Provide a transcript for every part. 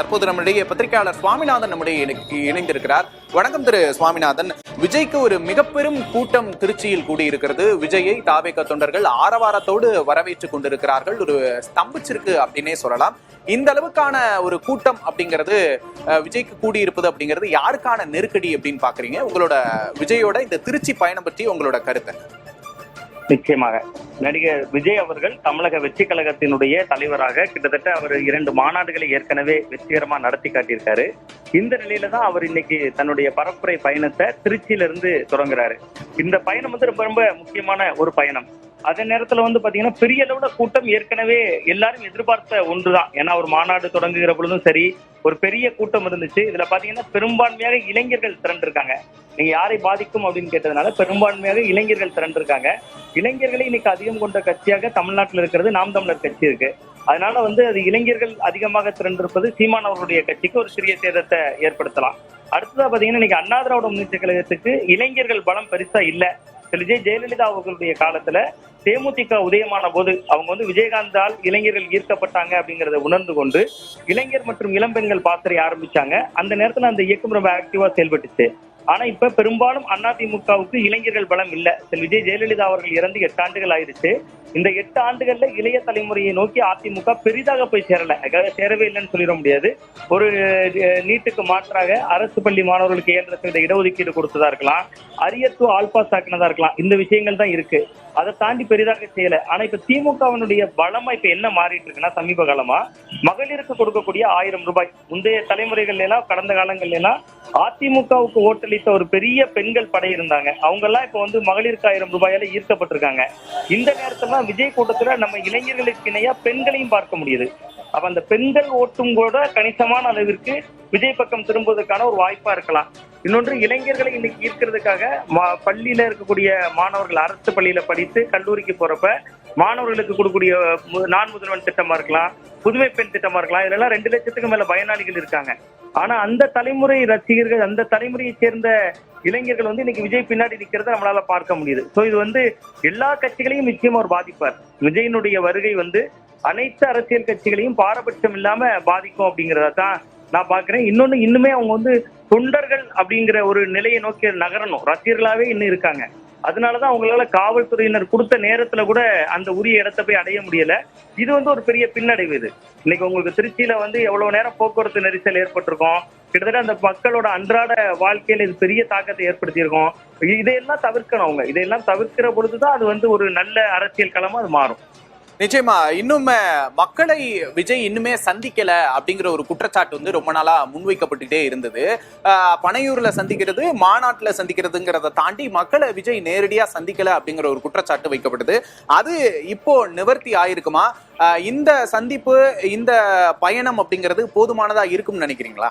தற்போது நம்முடைய பத்திரிகையாளர் சுவாமிநாதன் நம்முடைய இணைந்திருக்கிறார். வணக்கம் திரு சுவாமிநாதன். விஜய்க்கு ஒரு மிகப்பெரும் கூட்டம் திருச்சியில் கூடியிருக்கிறது. விஜயை தாவேக தொண்டர்கள் ஆரவாரத்தோடு வரவேற்றுக் கொண்டிருக்கிறார்கள். ஒரு ஸ்தம்பிச்சிருக்கு அப்படின்னே சொல்லலாம். இந்த அளவுக்கான ஒரு கூட்டம் அப்படிங்கிறது விஜய்க்கு கூடியிருப்பது அப்படிங்கிறது யாருக்கான நெருக்கடி அப்படின்னு பாக்குறீங்க உங்களோட விஜயோட இந்த திருச்சி பயணம் பற்றி உங்களோட கருத்தை? நிச்சயமாக. நடிகர் விஜய் அவர்கள் தமிழக வெற்றி கழகத்தினுடைய தலைவராக கிட்டத்தட்ட அவர் இரண்டு மாநாடுகளை ஏற்கனவே வெற்றிகரமா நடத்தி காட்டியிருக்காரு. இந்த நிலையில தான் அவர் இன்னைக்கு தன்னுடைய பரப்புரை பயணத்தை திருச்சியில இருந்து தொடங்குறாரு. இந்த பயணம் வந்து ரொம்ப ரொம்ப முக்கியமான ஒரு பயணம். அதே நேரத்துல வந்து பாத்தீங்கன்னா பெரிய அளவுல கூட்டம் ஏற்கனவே எல்லாரும் எதிர்பார்த்த ஒன்றுதான். ஏன்னா ஒரு மாநாடு தொடங்குகிற பொழுதும் சரி ஒரு பெரிய கூட்டம் இருந்துச்சு. இதுல பாத்தீங்கன்னா பெரும்பான்மையாக இளைஞர்கள் திரண்டிருக்காங்க. நீங்க யாரை பாதிக்கும் அப்படின்னு கேட்டதுனால பெரும்பான்மையாக இளைஞர்கள் திரண்டிருக்காங்க. இளைஞர்களை இன்னைக்கு அதிகம் கொண்ட கட்சியாக தமிழ்நாட்டில் இருக்கிறது நாம் தமிழர் கட்சி இருக்கு. அதனால வந்து அது இளைஞர்கள் அதிகமாக திரண்டிருப்பது சீமான் அவர்களுடைய கட்சிக்கு ஒரு சிறிய சேதத்தை ஏற்படுத்தலாம். அடுத்ததா பாத்தீங்கன்னா இன்னைக்கு அண்ணா திராவிட முன்னேற்ற கழகத்துக்கு இளைஞர்கள் பலம் பெருசா இல்ல. திரு விஜய் ஜெயலலிதா அவர்களுடைய காலத்துல தேமுதிக உதயமான போது அவங்க வந்து விஜயகாந்தால் இளைஞர்கள் ஈர்க்கப்பட்டாங்க அப்படிங்கறத உணர்ந்து கொண்டு இளைஞர் மற்றும் இளம்பெண்கள் பாசறை ஆரம்பிச்சாங்க. அந்த நேரத்துல அந்த இயக்கம் ரொம்ப ஆக்டிவா செயல்பட்டுச்சு. ஆனா இப்ப பெரும்பாலும் அதிமுகவுக்கு இளைஞர்கள் பலம் இல்ல. விஜய் ஜெயலலிதா அவர்கள் இறந்து எட்டு ஆண்டுகள் ஆயிடுச்சு. இந்த எட்டு ஆண்டுகள்ல இளைய தலைமுறையை நோக்கி அதிமுக பெரிதாக போய் சேரல. சேரவே இல்லைன்னு சொல்லிட முடியாது. ஒரு நீட்டுக்கு மாற்றாக அரசு பள்ளி மாணவர்களுக்கு ஏழரை சதவீத இடஒதுக்கீடு கொடுத்ததா இருக்கலாம். அரியத்துவ ஆல்பாஸ் ஆக்கினதா இருக்கலாம். இந்த விஷயங்கள் தான் இருக்கு. அதை தாண்டி பெரிதாக செய்யல. ஆனா இப்ப திமுகவினுடைய பலமா இப்ப என்ன மாறிட்டு இருக்குன்னா சமீப காலமா மகளிருக்கு கொடுக்கக்கூடிய ஆயிரம் ரூபாய். முந்தைய தலைமுறைகள்ல எல்லாம் கடந்த காலங்கள்ல எல்லாம் அதிமுகவுக்கு ஓட்டளித்த ஒரு பெரிய பெண்கள் படை இருந்தாங்க. அவங்க எல்லாம் இப்ப வந்து மகளிருக்கு ஆயிரம் ரூபாயால ஈர்க்கப்பட்டிருக்காங்க. இந்த நேரத்துல விஜய் கூட்டத்துல நம்ம இளைஞர்களுக்கு இணையா பெண்களையும் பார்க்க முடியுது. அப்ப அந்த பெண்கள் ஓட்டும் கூட கணிசமான அளவிற்கு விஜய் பக்கம் திரும்புவதற்கான ஒரு வாய்ப்பா இருக்கலாம். இன்னொன்று இளைஞர்களை இன்னைக்கு ஈர்க்கிறதுக்காக மா- பள்ளியில இருக்கக்கூடிய மாணவர்கள் அரசு பள்ளியில படித்து கல்லூரிக்கு போறப்ப மாணவர்களுக்கு கொடுக்கக்கூடிய மு- நான் முதல்வன் திட்டமா இருக்கலாம் புதுமை பெண் திட்டமா இருக்கலாம் இதெல்லாம் ரெண்டு லட்சத்துக்கு மேல பயனாளிகள் இருக்காங்க. ஆனா அந்த தலைமுறை ரசிகர்கள் அந்த தலைமுறையை சேர்ந்த இளைஞர்கள் வந்து இன்னைக்கு விஜய் பின்னாடி நிக்கிறத நம்மளால பார்க்க முடியுது. சோ இது வந்து எல்லா கட்சிகளையும் நிச்சயமா ஒரு பாதிப்பார். விஜயனுடைய வருகை வந்து அனைத்து அரசியல் கட்சிகளையும் பாரபட்சம் இல்லாம பாதிக்கும் அப்படிங்கிறத தான் நான் பாக்குறேன் இன்னொன்னு இன்னுமே அவங்க வந்து தொண்டர்கள் அப்படிங்கிற ஒரு நிலையை நோக்கி நகரணும். ரசிகர்களாவே இன்னும் இருக்காங்க. அதனாலதான் அவங்களால காவல்துறையினர் கொடுத்த நேரத்துல கூட அந்த உரிய இடத்தை போய் அடைய முடியல. இது வந்து ஒரு பெரிய பின்னடைவு இது. இன்னைக்கு உங்களுக்கு திருச்சியில வந்து எவ்வளவு நேரம் போக்குவரத்து நெரிசல் ஏற்பட்டிருக்கும் கிட்டத்தட்ட அந்த மக்களோட அன்றாட வாழ்க்கையில இது பெரிய தாக்கத்தை ஏற்படுத்தியிருக்கோம். இதையெல்லாம் தவிர்க்கணும் அவங்க. இதையெல்லாம் தவிர்க்கிற பொழுதுதான் அது வந்து ஒரு நல்ல அரசியல் களமா அது மாறும். நிச்சயமா இன்னுமே மக்களை விஜய் இன்னுமே சந்திக்கல அப்படிங்கிற ஒரு குற்றச்சாட்டு வந்து ரொம்ப நாளா முன்வைக்கப்பட்டுகிட்டே இருந்தது. பனையூர்ல சந்திக்கிறது மாநாட்டுல சந்திக்கிறதுங்கிறத தாண்டி மக்களை விஜய் நேரடியா சந்திக்கல அப்படிங்கிற ஒரு குற்றச்சாட்டு வைக்கப்பட்டது. அது இப்போ நிவர்த்தி ஆயிருக்குமா? இந்த சந்திப்பு இந்த பயணம் அப்படிங்கிறது போதுமானதா இருக்கும்னு நினைக்கிறீங்களா?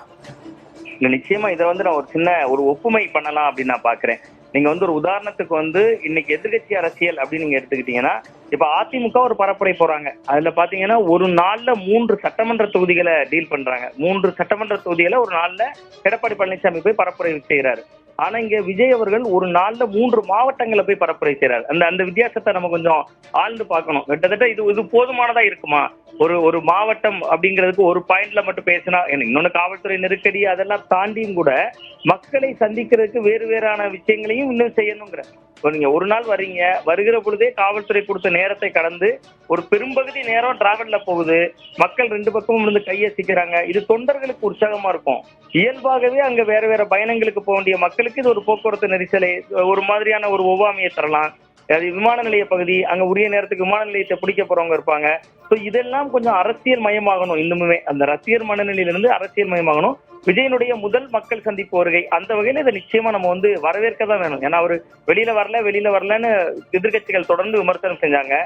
இல்ல நிச்சயமா இதை வந்து நான் ஒரு சின்ன ஒரு ஒப்புமை பண்ணலாம் அப்படின்னு நான் பாக்குறேன். நீங்க வந்து ஒரு உதாரணத்துக்கு வந்து இன்னைக்கு எதிர்கட்சி அரசியல் அப்படின்னு நீங்க எடுத்துக்கிட்டீங்கன்னா இப்ப அதிமுக ஒரு பரப்புரை போறாங்க. அதுல பாத்தீங்கன்னா ஒரு நாள்ல மூன்று சட்டமன்ற தொகுதிகளை டீல் பண்றாங்க. மூன்று சட்டமன்ற தொகுதிகளை ஒரு நாள்ல எடப்பாடி பழனிசாமி போய் பரப்புரை செய்யறாரு ஆனா இங்க விஜய் அவர்கள் ஒரு நாள்ல மூன்று மாவட்டங்களை போய் பரப்புரை செய்யறாரு அந்த அந்த வித்தியாசத்தை நம்ம கொஞ்சம் ஆழ்ந்து பார்க்கணும். கிட்டத்தட்ட இது இது போதுமானதா இருக்குமா? ஒரு ஒரு மாவட்டம் அப்படிங்கிறதுக்கு ஒரு பாயிண்ட்ல மட்டும் பேசினா என்ன, இன்னொன்னு காவல்துறை நெருக்கடி அதெல்லாம் தாண்டியும் கூட மக்களை சந்திக்கிறதுக்கு வேறு வேறான விஷயங்களையும் இன்னும் செய்யணுங்கிற. இப்போ நீங்க ஒரு நாள் வர்றீங்க வருகிற பொழுதே காவல்துறை கொடுத்த நேரத்தை கடந்து ஒரு பெரும்பகுதி நேரம் டிராவல்ல போகுது. மக்கள் ரெண்டு பக்கமும் இருந்து கையசிக்கிறாங்க இது தொண்டர்களுக்கு உற்சாகமா இருக்கும். இயல்பாகவே அங்க வேற வேற பயணங்களுக்கு போக வேண்டிய மக்களுக்கு இது ஒரு போக்குவரத்து நெரிசலை ஒரு மாதிரியான ஒரு ஒவ்வாமையை தரலாம். அது விமான நிலைய பகுதி அங்க உரிய நேரத்துக்கு விமான நிலையத்தை பிடிக்க போறவங்க இருப்பாங்க. ஸோ இதெல்லாம் கொஞ்சம் அரசியல் மயமாகணும். இன்னுமே அந்த ரசிகர் மனநிலையிலிருந்து அரசியல் மயமாகணும். விஜயனுடைய முதல் மக்கள் சந்திப்பு வருகை அந்த வகையில இதை நிச்சயமா நம்ம வந்து வரவேற்க தான் வேணும். ஏன்னா அவர் வெளியில வரல வெளியில வரலன்னு எதிர்க்கட்சிகள் தொடர்ந்து விமர்சனம் செஞ்சாங்க.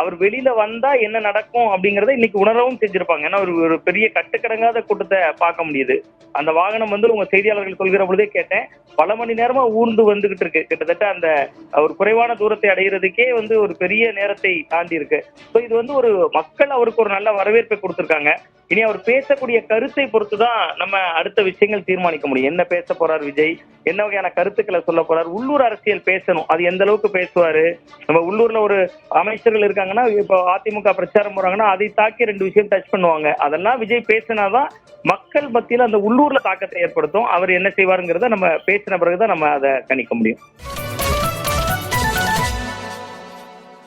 அவர் வெளியில வந்தா என்ன நடக்கும் அப்படிங்கறத இன்னைக்கு உணரவும் செஞ்சிருப்பாங்க. ஏன்னா ஒரு ஒரு பெரிய கட்டுக்கடங்காத கூட்டத்தை பார்க்க முடியுது. அந்த வாகனம் வந்து உங்க செய்தியாளர்கள் சொல்கிற பொழுதே கேட்டேன். பல மணி நேரமா ஊர்ந்து வந்துகிட்டு இருக்கு. கிட்டத்தட்ட அந்த ஒரு குறைவான தூரத்தை அடைகிறதுக்கே வந்து ஒரு பெரிய நேரத்தை தாண்டி இருக்கு ஸோ இது வந்து ஒரு மக்கள் அவருக்கு ஒரு நல்ல வரவேற்பை கொடுத்திருக்காங்க. இனி அவர் பேசக்கூடிய கருத்தை பொறுத்து தான் நம்ம அடுத்த விஷயங்கள் தீர்மானிக்க முடியும். என்ன பேச போறார் விஜய்? என்ன வகையான கருத்துக்களை சொல்ல போறார்? உள்ளூர் அரசியல் பேசணும். அது எந்த அளவுக்கு பேசுவாரு? நம்ம உள்ளூர்ல ஒரு அமைச்சர்கள் இருக்காங்கன்னா இப்போ அதிமுக பிரச்சாரம் போறாங்கன்னா அதை தாக்கி ரெண்டு விஷயம் டச் பண்ணுவாங்க. அதெல்லாம் விஜய் பேசினாதான் மக்கள் மத்தியில அந்த உள்ளூர்ல தாக்கத்தை ஏற்படுத்தும். அவர் என்ன செய்வாருங்கிறத நம்ம பேசின பிறகுதான் நம்ம அதை கணிக்க முடியும்.